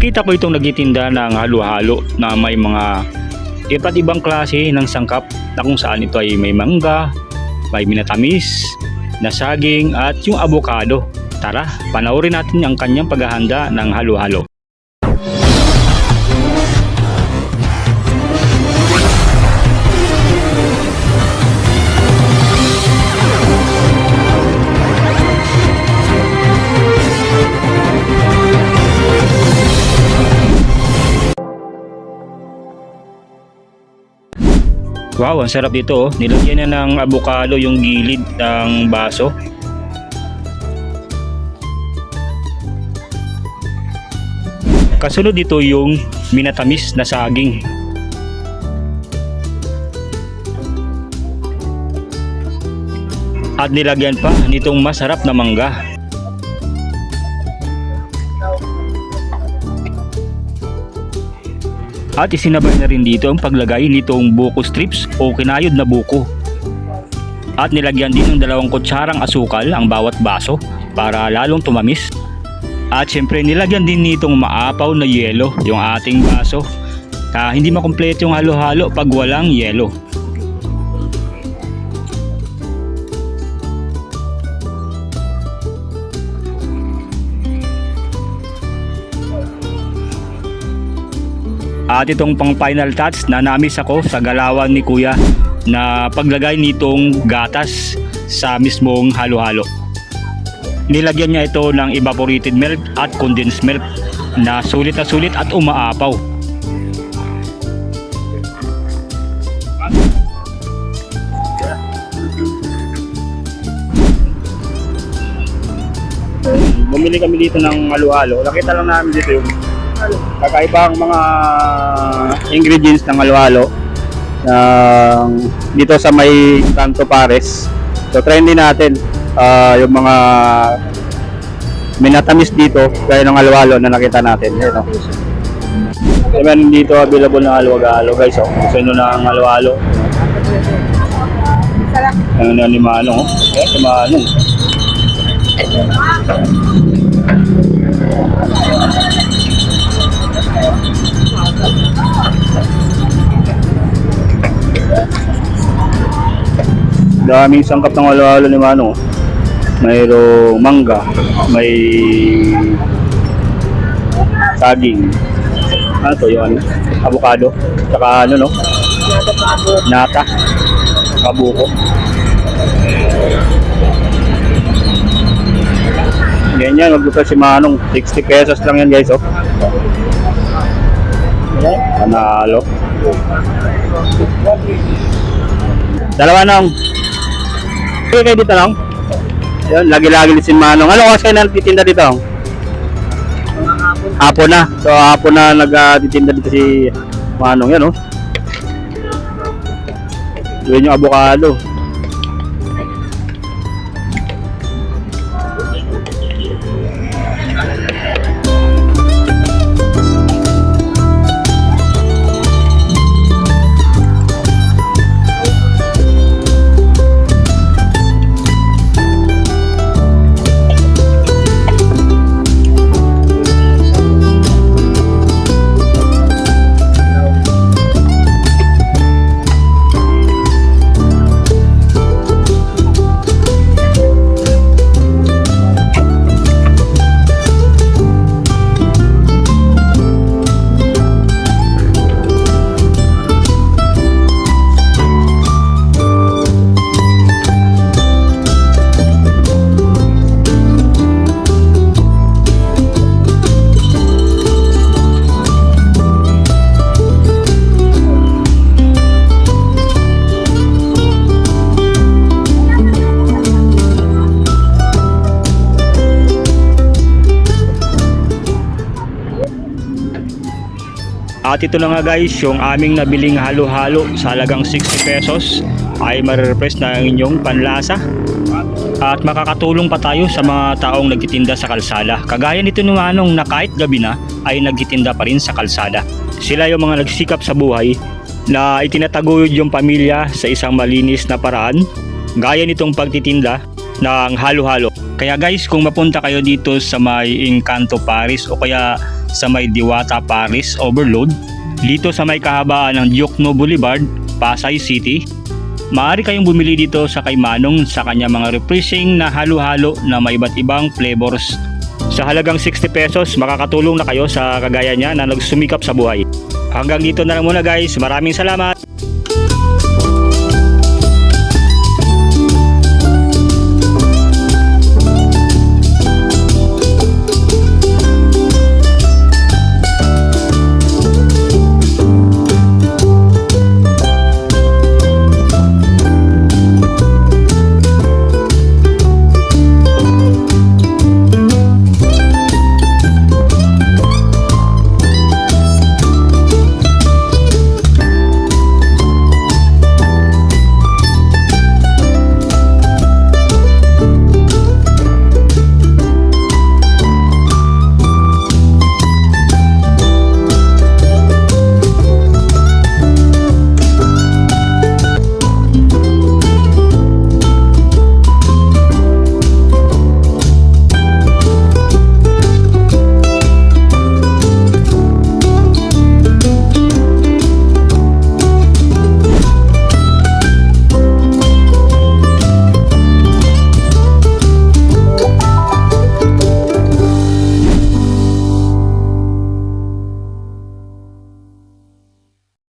Nakita ko itong nagtitinda ng halo-halo na may mga iba't ibang klase ng sangkap na kung saan ito ay may mangga, may minatamis, na saging at yung avocado. Tara, panoorin natin ang kanyang paghahanda ng halo-halo. Wow, ang sarap dito. oh. Nilagyan na ng avocado yung gilid ng baso. Kasunod dito yung minatamis na saging. At nilagyan pa nitong masarap na mangga. At isinabay na rin dito ang paglagay nitong buko strips o kinayod na buko. At nilagyan din ng dalawang kutsarang asukal ang bawat baso para lalong tumamis. At syempre nilagyan din nitong maapaw na yelo yung ating baso. Ah, hindi makumpleto yung halo-halo pag walang yelo. At itong pang final touch na namis ako sa galawan ni kuya na paglagay nitong gatas sa mismong halo-halo. Nilagyan niya ito ng evaporated milk at condensed milk na sulit na sulit at umaapaw. Bumili kami dito ng halo-halo. Nakita lang namin dito yung kakaibang mga ingredients ng halo-halo ng dito sa may Canto Pares. So try din natin ah, yung mga minatamis dito gaya ng halo-halo na nakita natin. Ayun, oh. So, meron dito available na halo-halo guys. Oh. Gusto nyo ng. Sarap. Ano na ni Manong. Eh, si Manong. Daming sangkap ng halo-halo ni Manong. oh. Mayroong mangga, may saging. Ano to yung ano? Avocado. Saka ano no? Nata. Kabuko. Ganyan, magluto si Manong. 60 pesos lang yan guys, oh. Panalo. Dalawa nang. Okay kayo dito nang. Yan, lagi-lagi si Manong. Ano kasi na nagtitinda dito? Hapon na. So hapon na nagtitinda dito si Manong. Yan, oh. Yun yung avocado. At ito na nga guys, yung aming nabiling halo-halo sa halagang 60 pesos ay marirepress na ang inyong panlasa. At makakatulong pa tayo sa mga taong nagtitinda sa kalsada. Kagaya nito nung anong na kahit gabi na ay nagtitinda pa rin sa kalsada. Sila yung mga nagsikap sa buhay na itinataguyod yung pamilya sa isang malinis na paraan. Gaya nitong pagtitinda ng halo-halo. Kaya guys, kung mapunta kayo dito sa may Encanto Paris o kaya sa may Diwata Paris Overload dito sa may kahabaan ng Diokno Boulevard, Pasay City. Maaari kayong bumili dito sa kay Manong sa kanya mga refreshing na halo-halo na may iba't ibang flavors. Sa halagang 60 pesos, makakatulong na kayo sa kagaya niya na nagsumikap sa buhay. Hanggang dito na lang muna guys. Maraming salamat.